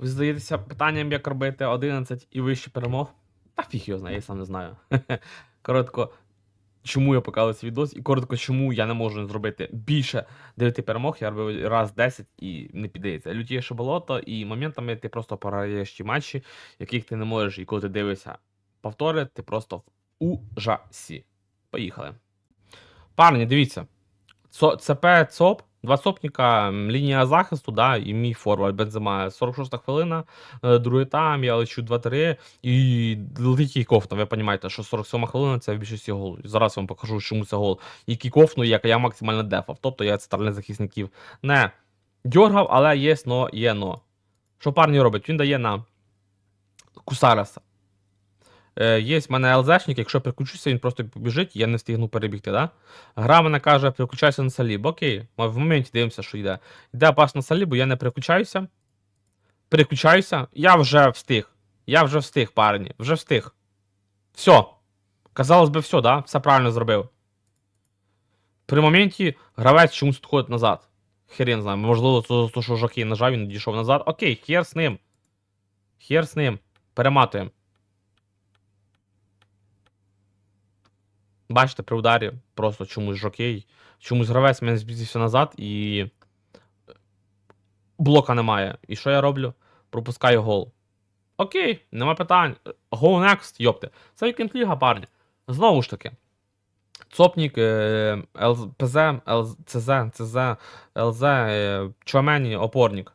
Ви задаєтеся питанням, як робити 11 і вище перемог? Та фіг його знає, я сам не знаю. Коротко, чому я показав цей відос, і коротко, чому я не можу зробити більше 9 перемог, я робив раз 10 і не піддається. Лютіше болото, і моментами ти просто програєш ті матчі, яких ти не можеш, і коли ти дивишся повтори, ти просто в ужасі. Поїхали. Парні, дивіться. ЦП ЦОП, два цопніка, м, лінія захисту, да, і мій форвард Бензема. 46 хвилина, е, другий тайм, я лечу 2-3, і летить кікоф. Ви розумієте, що 47 хвилина це в більшості гол. Зараз вам покажу, чому це гол. І кікофну, як я максимально дефав. Тобто я центральних захисників не дьоргав, але є но, є но. Що парні робить? Він дає на Кусареса. Е, є в мене ЛЗшник, якщо переключуся, він просто побіжить, я не встигну перебігти, да? Гра мене каже, переключайся на Саліб. Окей, ми в моменті дивимося, що йде. Йде пас на Салібу, я не переключаюся. Переключаюся, я вже встиг. Я вже встиг, парні, вже встиг. Все. Казалось би, все, да? Все правильно зробив. При моменті гравець чомусь відходить назад. Хрен знає, можливо, то, то що жаки нажав, він дійшов назад. Окей, хер з ним. Хер з ним. Перематуємо. Бачите, при ударі просто чомусь жокей, чомусь гравець мене збільшився назад і блока немає. І що я роблю? Пропускаю гол. Окей, нема питань. Go next, йопте. Це вікенд ліга, парні. Знову ж таки. Цопнік, е, ЛЗ, ПЗ, ЦЗ, ЦЗ, ЛЗ, е, Чомені, опорник.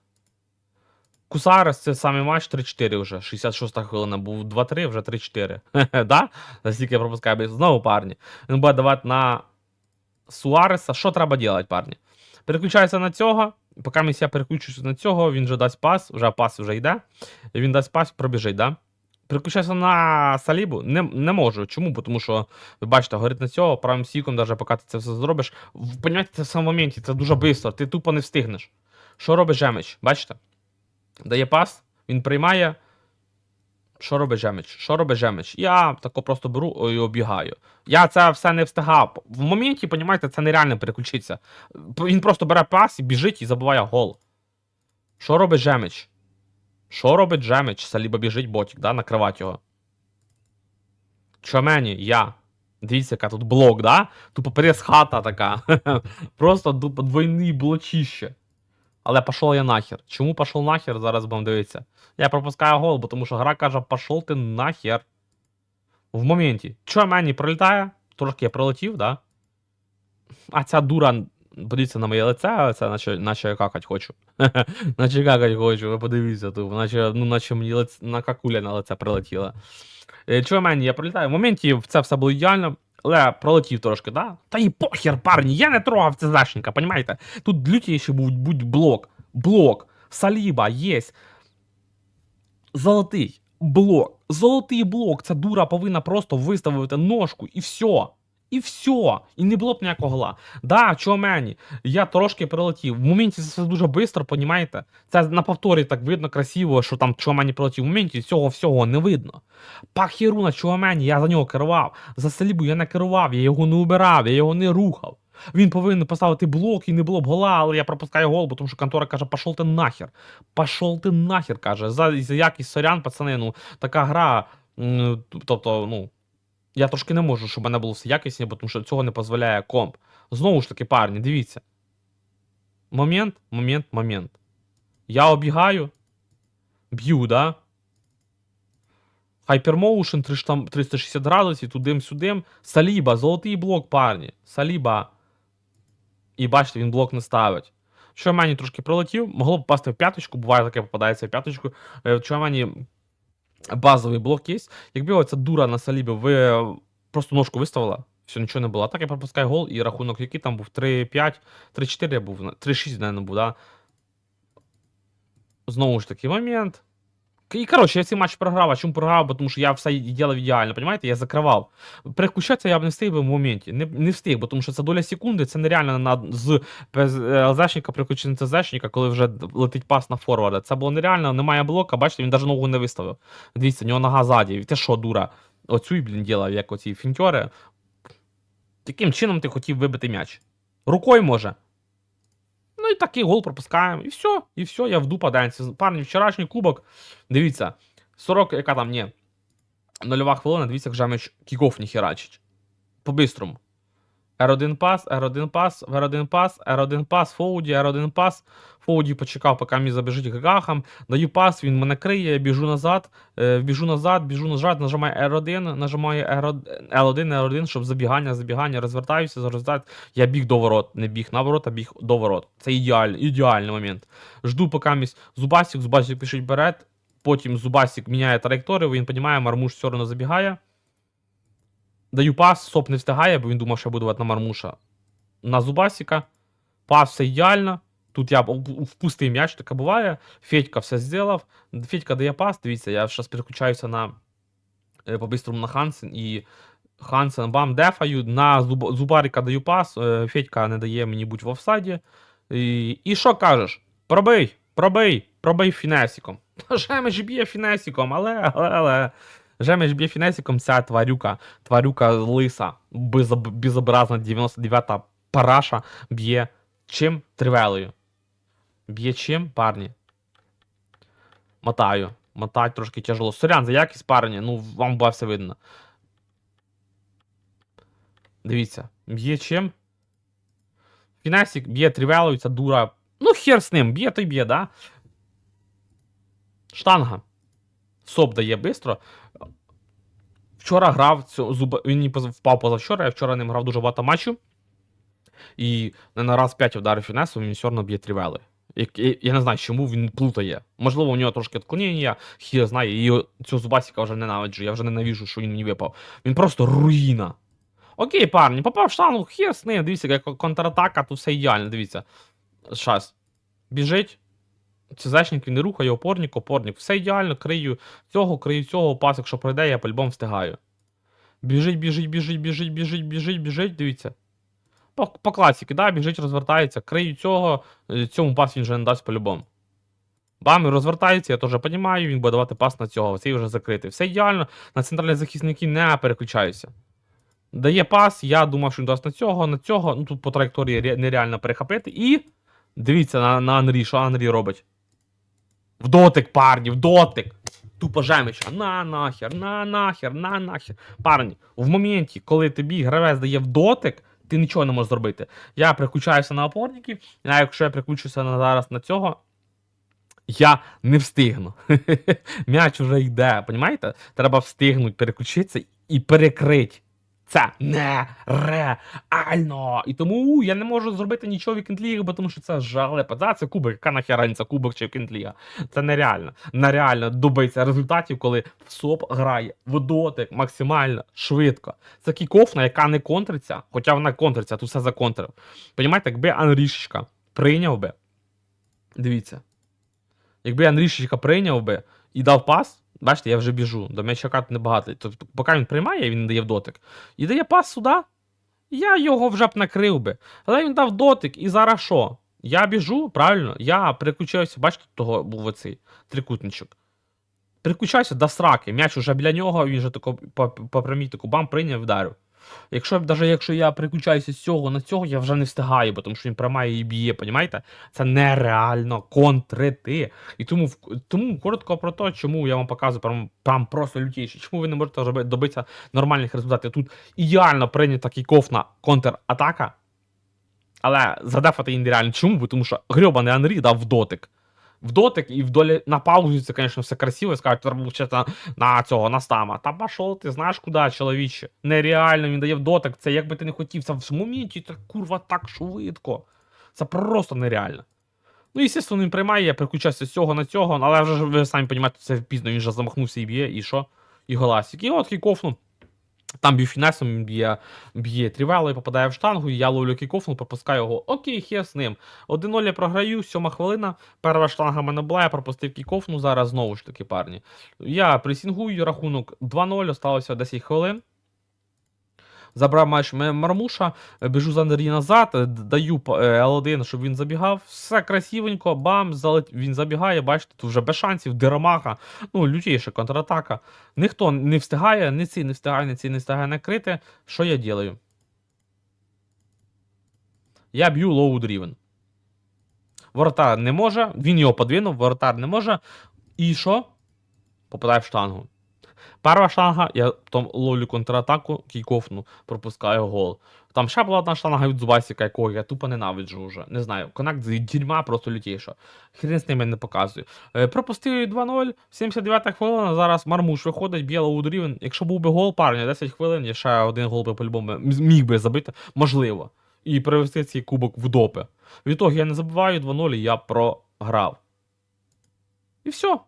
Кусарес це самий матч 3-4 вже. 66 хвилина був 2-3, вже 3-4. да? Настільки я пропускаю. Знову парні. Він буде давати на Суареса. Що треба робити, парні? Переключаюся на цього. Поки я переключуюся на цього, він вже дасть пас, вже пас вже йде. Він дасть пас, пробіжить, да? Переключаюся на Салібу. Не, не можу. Чому? Тому що, ви бачите, горить на цього, правим стіком, навіть поки ти це все зробиш. в- Понімаєте, це в самому моменті, це дуже швидко, ти тупо не встигнеш. Що робить Жемич? Бачите? Дає пас, він приймає. Що робить Жемич? Що робить Жемич? Я тако просто беру і обігаю. Я це все не встигав. В моменті, понімаєте, це нереально переключитися. Він просто бере пас і біжить і забуває гол. Що робить Жемич? Що робить Жемич? Саліба біжить ботик, да? накривати його. Чомені, я. Дивіться, яка тут блок, да? Тупо прес хата така. Просто двойний блочище. Але пішов я нахер. Чому пішов нахер? Зараз будемо дивитися. Я пропускаю гол, бо тому що гра каже, пішов ти нахер. В моменті. Чо мені пролітає? Трошки я пролетів, да? А ця дура, подивіться на моє лице, це наче, наче я какать хочу. наче какать хочу, ви подивіться тут. Наче, ну, наче мені лице, на какуля на лице прилетіла. Е, Чого мені, я пролітаю. В моменті це все було ідеально. Але пролетів трошки, да? Та і похер, парні, я не трогав це Зашенька, понімаєте? Тут лютіше будь, будь блок. Блок. Саліба, єсть. Золотий блок. Золотий блок. Ця дура повинна просто виставити ножку і все. І все. І не було б ніякого гола. Да, чого мені? Я трошки прилетів. В моменті це все дуже швидко, понімаєте? Це на повторі так видно красиво, що там чого мені прилетів. В моменті цього всього не видно. Пахіру на чого мені, я за нього керував. За Салібу я не керував, я його не убирав, я його не рухав. Він повинен поставити блок і не було б гола, але я пропускаю гол, бо тому що контора каже, пошов ти нахер. Пошов ти нахер, каже. За, за якість сорян, пацани, ну, така гра. Тобто, ну, я трошки не можу, щоб мене було все якісне, бо тому що цього не дозволяє комп. Знову ж таки, парні, дивіться. Момент, момент, момент. Я обігаю, б'ю, да? Hypermotion 360 градусів, тудим-сюдим. Саліба, золотий блок, парні. Саліба. І бачите, він блок не ставить. Що мені трошки пролетів, могло б попасти в п'яточку, буває таке попадається в п'яточку. Е, Що мені базовий блок є. Якби оця дура на салібі, ви просто ножку виставила, все, нічого не було. Так я пропускаю гол і рахунок, який там був 3-5, 3-4 я був, 3-6, наверное, був, да? Знову ж таки, момент. І коротше, я цей матч програв. А чому програв? Бо Тому що я все ділав ідеально, розумієте? Я закривав. Переключатися я б не встиг би в моменті. Не, не встиг, бо тому що це доля секунди, це нереально на, з ЛЗшника переключити на ЦЗшника, коли вже летить пас на форварда. Це було нереально, немає блока, бачите, він навіть ногу не виставив. Дивіться, у нього нога ззаді. Ти що, дура? Оцю, блін, ділав, як оці фінтьори. Яким чином ти хотів вибити м'яч? Рукою може? Ну і такий гол пропускаємо. І все, і все, я в дупа денці. Парні, вчорашній кубок. Дивіться, 40, яка там, ні. Нульова хвилина, дивіться, як Жемич кіков не херачить. По-бистрому. R1 пас, R1 пас, R1 пас, R1 пас, Фоуді, R1 пас. Фоуді почекав, поки мені забіжить гагахам. Даю пас, він мене криє, біжу назад, е, біжу назад, біжу назад, нажимаю R1, нажимаю R1, L1, L1, щоб забігання, забігання, розвертаюся, розвертаюся. Я біг до ворот, не біг на ворот, а біг до ворот. Це ідеальний, ідеальний момент. Жду, поки місь Зубасік, Зубасік пишуть вперед, потім Зубасік міняє траєкторію, він розуміє, Мармуш все одно забігає. Даю пас, соп не встигає, бо він думав, що я буду на Мармуша. На Зубасіка. Пас все ідеально. Тут я в- впустив м'яч, таке буває. Федька все зробив. Федька дає пас. Дивіться, я зараз переключаюся на е, по-бистрому на Хансен і Хансен бам дефаю. На Зуб... Зубарика даю пас. е, Федька не дає мені бути в офсайді. І, що кажеш? Пробий, пробий, пробий фінесіком. Жемеш б'є фінесіком, але, але, але. Жемеш б'є фінесіком ця тварюка, тварюка лиса, безобразна 99-та параша б'є чим? Тривелею. Б'є чим, парні? Мотаю. Мотать трошки тяжело. Сорян, за якість парні, ну вам буде все видно. Дивіться, б'є чим? Фінесік б'є тривелою, ця дура. Ну, хер з ним, б'є то й б'є, да? Штанга. Соп дає бистро. Вчора грав цю зуб... Він впав позавчора, я вчора ним грав дуже багато матчів. І на раз 5 вдарив фінесу, він все одно б'є трівели. Я, не знаю, чому він плутає. Можливо, у нього трошки відклонення, хір знає, і цього зубасіка вже ненавиджу. Я вже ненавіжу, що він мені випав. Він просто руїна. Окей, парні, попав в штангу, хір з ним, дивіться, як контратака, тут все ідеально, дивіться. Щас. Біжить. Цезечник він не рухає, опорник, опорник. Все ідеально, крию цього, крию цього, пас, якщо пройде, я по-любому встигаю. Біжить, біжить, біжить, біжить, біжить, біжить, біжить, дивіться. По, по класіки, да, біжить, розвертається, крию цього, е, цьому пас він вже не дасть по-любому. Бам, розвертається, я теж розумію, він буде давати пас на цього, цей вже закритий. Все ідеально, на центральні захисники не переключаюся. Дає пас, я думав, що він дасть на цього, на цього. Ну тут по траєкторії нереально перехопити. І дивіться на, на Анрі, що Анрі робить. В дотик, парні, в дотик. Тупо жемича. На нахер, на нахер, на нахер. Парні, в моменті, коли тобі гравець дає в дотик, ти нічого не можеш зробити. Я переключаюся на опорників, а якщо я переключуся на зараз на цього, я не встигну. М'яч вже йде, понімаєте? Треба встигнути переключитися і перекрити. Це нереально. І тому я не можу зробити нічого в Вікендлігі, бо тому що це жалепа. Да, це кубок, яка нахера це кубок чи Вікендліга. Це нереально. Нереально добиться результатів, коли СОП грає в дотик максимально швидко. Це кікофна, яка не контриться, хоча вона контриться, тут все законтрив. Понімаєте, якби Анрішечка прийняв би. Дивіться. Якби Анрішечка прийняв би і дав пас, бачите, я вже біжу. До м'ячака небагато. Тобто, поки він приймає, він дає в дотик. І дає пас сюди, я його вже б накрив би. Але він дав дотик, і зараз що? Я біжу, правильно? Я переключаюся, бачите, того був оцей трикутничок. Переключаюся до сраки. М'яч уже біля нього, він вже тако по, по прямій таку бам прийняв, вдарив. Якщо навіть якщо я переключаюся з цього на цього, я вже не встигаю, бо тому що він приймає і б'є, понімаєте? Це нереально контрити. І тому, тому коротко про те, чому я вам показую прям, прям просто лютіше. Чому ви не можете добитися нормальних результатів? Тут ідеально прийнята кікофна контратака, але задефати її нереально. Чому? Бо Тому що грьобаний Анрі дав дотик. В дотик і вдолі на паузі це, звісно, все красиво, і скажуть, треба вчити на, цього на стама. Та пішов, ти знаєш куди, чоловіче. Нереально, він дає в дотик. Це як би ти не хотів, це в моменті це курва так швидко. Це просто нереально. Ну, і звісно, він приймає, я переключаюся з цього на цього, але вже ви самі розумієте, це пізно, він вже замахнувся і б'є, і що? І голасик. І от кікофну. Там б'ю фінесом, б'є, б'є трівело і попадає в штангу, я ловлю кікофну, пропускаю його. Окей, хер з ним. 1-0 я програю, сьома хвилина. Перша штанга в мене була, я пропустив кікофну, зараз знову ж таки, парні. Я пресінгую, рахунок 2-0, осталося 10 хвилин. Забрав матч Мармуша, е, біжу за Андрій назад, е, даю п- е, L1, щоб він забігав. Все красивенько, бам, він забігає, бачите, тут вже без шансів, диромаха, ну, лютіша контратака. Ніхто не встигає, ні ці не встигає, ні ці не встигає накрити. Що я делаю? Я б'ю лоу дрівен. воротар не може, він його подвинув, воротар не може. І що? Попадає в штангу. Перша штанга, я там ловлю контратаку, кійкофну, пропускаю гол. Там ще була одна штанга від Зубасіка, якого я тупо ненавиджу вже. Не знаю, коннект з дерьма просто лютіша. Хрен з ними не показую. Пропустив 2-0, 79 хвилина, зараз Мармуш виходить, б'є ударів. Якщо був би гол парня, 10 хвилин, я ще один гол би по-любому міг би забити, можливо. І привести цей кубок в допи. Відтоді я не забуваю 2-0, я програв. І все.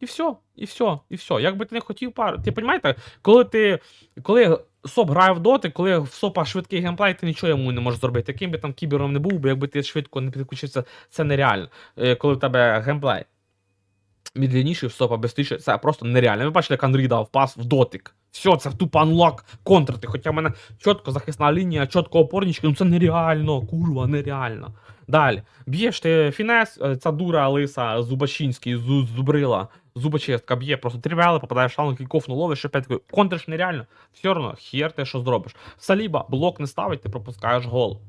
І все, і все, і все. Як би ти не хотів пару. Ти розумієте, коли ти. Коли СОП грає в доти, коли в СОПа швидкий геймплей, ти нічого йому не можеш зробити. Яким би там кібером не був, бо якби ти швидко не підключився, це нереально. Е, Коли в тебе геймплей Мідлініший в СОПа без тиші, це просто нереально. Ви бачили, як Андрій дав пас в дотик. Все, це тупо анлак контрити. Хоча в мене чітко захисна лінія, чітко опорнички, ну це нереально, курва, нереально. Далі. Б'єш ти фінес, е, ця дура лиса Зубачинський, зу, зубрила, зубочистка б'є, просто трівели, попадаєш в штангу, кікофну ловиш, опять такий, контриш нереально. Все одно, хер ти що зробиш. Саліба, блок не ставить, ти пропускаєш гол.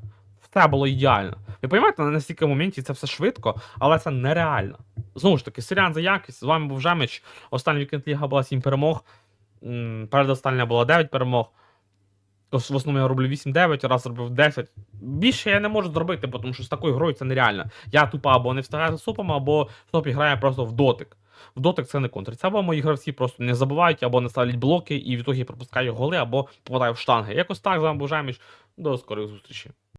Все було ідеально. Ви розумієте, на настільки моменті це все швидко, але це нереально. Знову ж таки, Сирян за якість. З вами був Жемич. Останній вікенд Ліга була 7 перемог. Передостання була 9 перемог. В основному я роблю 8-9, раз робив 10. Більше я не можу зробити, тому що з такою грою це нереально. Я тупо або не встигаю за сопами, або соп грає просто в дотик. В дотик це не контр. Це або мої гравці просто не забувають, або не ставлять блоки, і в ітогі пропускають голи, або попадають в штанги. Якось так з вами Жеміч. До скорих зустрічей.